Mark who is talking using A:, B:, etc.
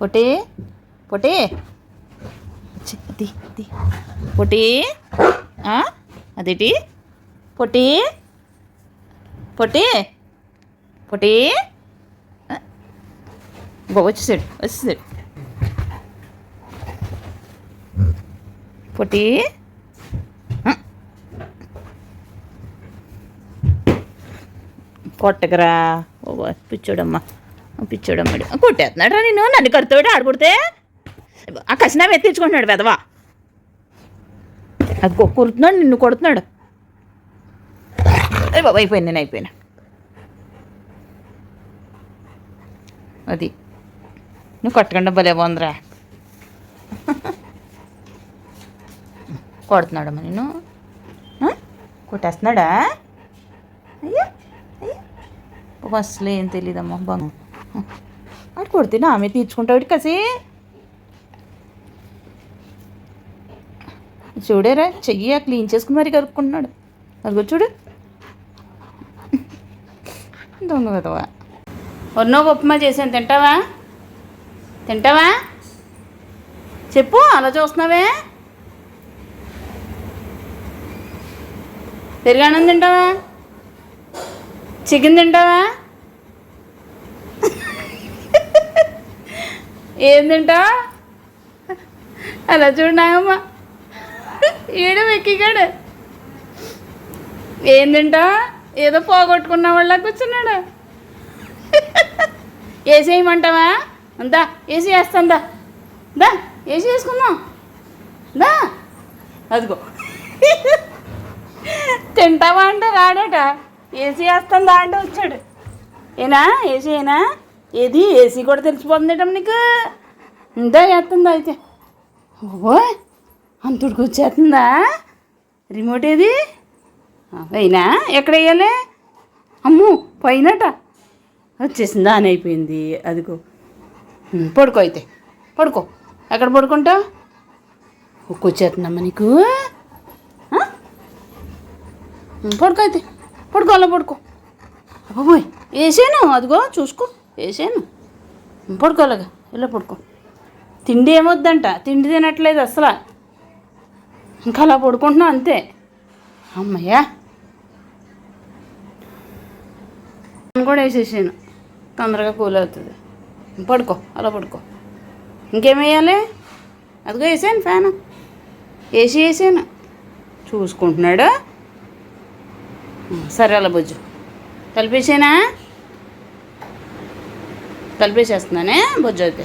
A: పొటే పొటే. పొటే అదేటి? పొటే పొటే పొటే. వచ్చేసాడు వచ్చేసాడు. పొటే కొట్టకరా. ఓ పిచ్చోడమ్మా. పిచ్చోడమ్మాడు కొట్టేస్తున్నాడు రా నేను నన్ను కడుతాడు ఆడబడితే ఆ కసినా ఎత్తించుకుంటున్నాడు పెదవా అది కొడుతున్నాడు నిన్ను కొడుతున్నాడు. అయ్యి బాబా అయిపోయింది నేను అయిపోయినా. అది. నువ్వు కొట్టకుండా భలే బాగుందిరా. కొడుతున్నాడమ్మా నేను కొట్టేస్తున్నాడా? అయ్యా అయ్యా. అసలు ఏం తెలియదమ్మా బాగుంది అటు కొడితే ఆమె తీర్చుకుంటాడు కసి. చూడేరా చెయ్యి క్లీన్ చేసుకుని మరి కలుపుకుంటున్నాడు అదిగో చూడు. దొంగ కదవా ఒన్నో ఉప్మా చేసాను తింటావా? తింటావా? చెప్పు అలా చూస్తున్నావే? పెరుగన్నం తింటావా? చికెన్ తింటావా? ఏం అలా చూడు నాగమ్మ ఏడు వెక్కిగాడు. ఏం తింటావా ఏదో పోగొట్టుకున్న వాళ్ళ కూర్చున్నాడు. ఏసీ వేయమంటావా? అందా ఏసీ వేస్తాందా దా. ఏసీ వేసుకుందాం. దా. అదిగో. తింటావా అంటే రాడట. ఏసీ వేస్తుందా అంటే వచ్చాడు. ఏనా? ఏసీ ఏనా? ఏది? ఏసీ కూడా తెలిసిపోతుందటం నీకు? ఇందా వేస్తుందా అయితే? ఓ అంతుడికి వచ్చేస్తుందా? రిమోట్ ఏది? అయినా? ఎక్కడ వేయాలి? అమ్ము పైనట. వచ్చేసిందా అని అయిపోయింది. అదిగో. పడుకో అయితే. పడుకో. ఎక్కడ పడుకుంటావు వచ్చేస్తుందమ్మా నీకు. పడుకో అయితే. పడుకో అలా పడుకో. అబ్బాబోయ్ వేసాను అదిగో చూసుకో. వేసాను. పడుకోలేగా ఇలా పడుకో. తిండి ఏమొద్దంట? తిండి తినట్లేదు అసలు. ఇంకా అలా పడుకుంటున్నాం అంతే. అమ్మయ్యా. కూడా వేసేసాను. తొందరగా కూల్ అవుతుంది. పడుకో అలా పడుకో. ఇంకేమేయాలి అదిగో వేసాను ఫ్యాన్. వేసి వేసాను. చూసుకుంటున్నాడు? సరే అలా బుజ్జు. కలిపేసానా? కలిపేసేస్తున్నానే బుజ్జు అయితే